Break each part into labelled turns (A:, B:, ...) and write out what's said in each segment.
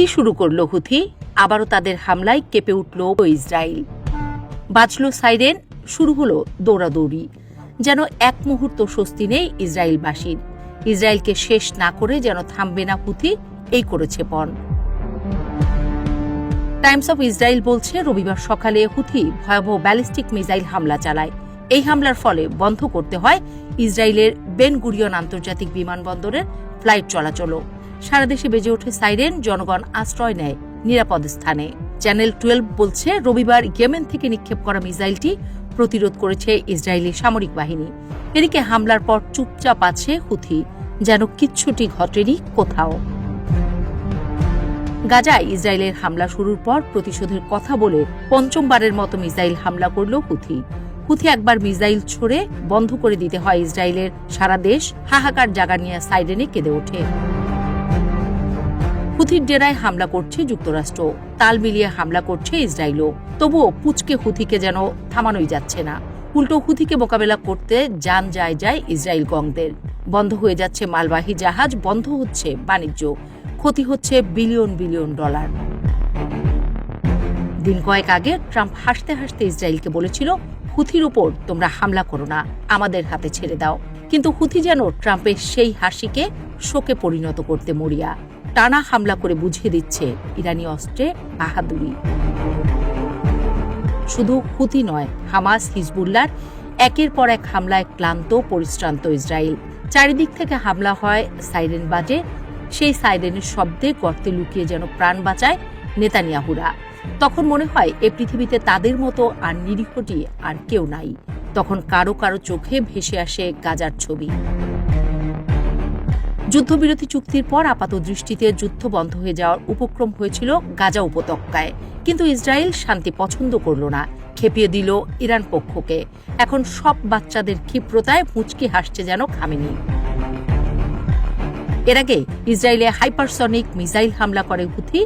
A: কি শুরু করল হুথি। আবারও তাদের হামলায় কেঁপে উঠল ইসরায়েল। বাজলো সাইরেন, শুরু হলো দৌড়াদৌড়ি। যেন এক মুহূর্ত স্বস্তি নেই ইসরায়েলবাসীর। ইসরায়েলকে শেষ না করে যেন থামবে না হুথি, এই করেছে পণ টাইমস অফ ইসরায়েল বলছে, রবিবার সকালে হুথি ভয়াবহ ব্যালিস্টিক মিসাইল হামলা চালায়। এই হামলার ফলে বন্ধ করতে হয় ইসরায়েলের বেন গুরিয়ন আন্তর্জাতিক বিমানবন্দরের ফ্লাইট চলাচলও। সারা দেশে বেজে ওঠে সাইরেন, জনগণ আশ্রয় নেয় নিরাপদ স্থানে। চ্যানেল টুয়েলভ বলছে, রবিবার ইয়েমেন থেকে নিক্ষেপ করা মিসাইলটি প্রতিরোধ করেছে ইসরায়েলি সামরিক বাহিনী। এদিকে হামলার পর চুপচাপ আছে হুথি, যেন কিচ্ছুটি ঘটেনি কোথাও। গাজায় ইসরায়েলের হামলা শুরুর পর প্রতিশোধের কথা বলে পঞ্চমবারের মতো মিসাইল হামলা করল হুথি। হুথি একবার মিসাইল ছড়ে বন্ধ করে দিতে হয় ইসরায়েলের সারা দেশ। হাহাকার জাগা নিয়ে সাইরেনে কেঁদে ওঠে। হুথির ডেরায় হামলা করছে যুক্তরাষ্ট্র। তাল মিলিয়ে হামলা করছে ইসরায়েলও। তবুও পুচকে হুথিকে যেন থামানোই যাচ্ছে না। উল্টো হুথিকে মোকাবেলা করতে যান যায় যায় ইসরায়েল গংদের। বন্ধ হয়ে যাচ্ছে মালবাহী জাহাজ, বন্ধ হচ্ছে বাণিজ্য। ক্ষতি হচ্ছে বিলিয়ন বিলিয়ন ডলার। দিন কয়েক আগে ট্রাম্প হাসতে হাসতে ইসরায়েলকে বলেছিল, হুথির উপর তোমরা হামলা করো না, আমাদের হাতে ছেড়ে দাও। কিন্তু হুথি যেন ট্রাম্পের সেই হাসিকে শোকে পরিণত করতে মরিয়া। টানা হামলা করে বুঝিয়ে দিচ্ছে ইরানি অস্ত্রে বাহাদুরি। শুধু হুতি নয়, হামাস হিজবুল্লার একের পর এক হামলায় ক্লান্ত, পরিশ্রান্ত ইসরায়েল। চারিদিক থেকে হামলা হয় সাইরেন বাজে, সেই সাইরেনের শব্দে গর্তে লুকিয়ে যেন প্রাণ বাঁচায় নেতানিয়াহুরা। তখন মনে হয় এ পৃথিবীতে তাদের মতো আর নিরীহটি আর কেউ নাই। তখন কারও কারও চোখে ভেসে আসে গাজার ছবি। যুদ্ধবিরতি চুক্তির পর আপাত দৃষ্টিতে যুদ্ধ বন্ধ হয়ে যাওয়ার উপক্রম হয়েছিল গাজা উপত্যকায়। কিন্তু ইসরায়েল শান্তি পছন্দ করল না, খেপিয়ে দিল ইরান পক্ষকে। এখন সব বাচ্চাদের ক্ষিপ্রতায় মুচকি হাসছে যেন খামেনি। এর আগে ইসরায়েলে হাইপারসনিক মিসাইল হামলা করে হুথি,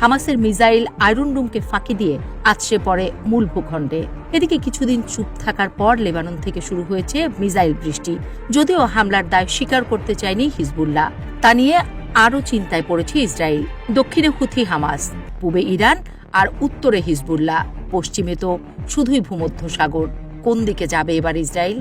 A: হামাসের মিসাইল আয়রন রুমকে ফাঁকি দিয়ে আছড়ে পড়ে মূল ভূখণ্ডে। এদিকে কিছুদিন চুপ থাকার পর লেবানন থেকে শুরু হয়েছে মিসাইল বৃষ্টি। যদিও হামলার দায় স্বীকার করতে চায়নি হিজবুল্লাহ। তা নিয়ে আরও চিন্তায় পড়েছে ইসরায়েল। দক্ষিণে হুথি হামাস, পূবে ইরান আর উত্তরে হিজবুল্লাহ। পশ্চিমে তো শুধুই ভূমধ্য সাগর কোন দিকে যাবে এবার ইসরায়েল?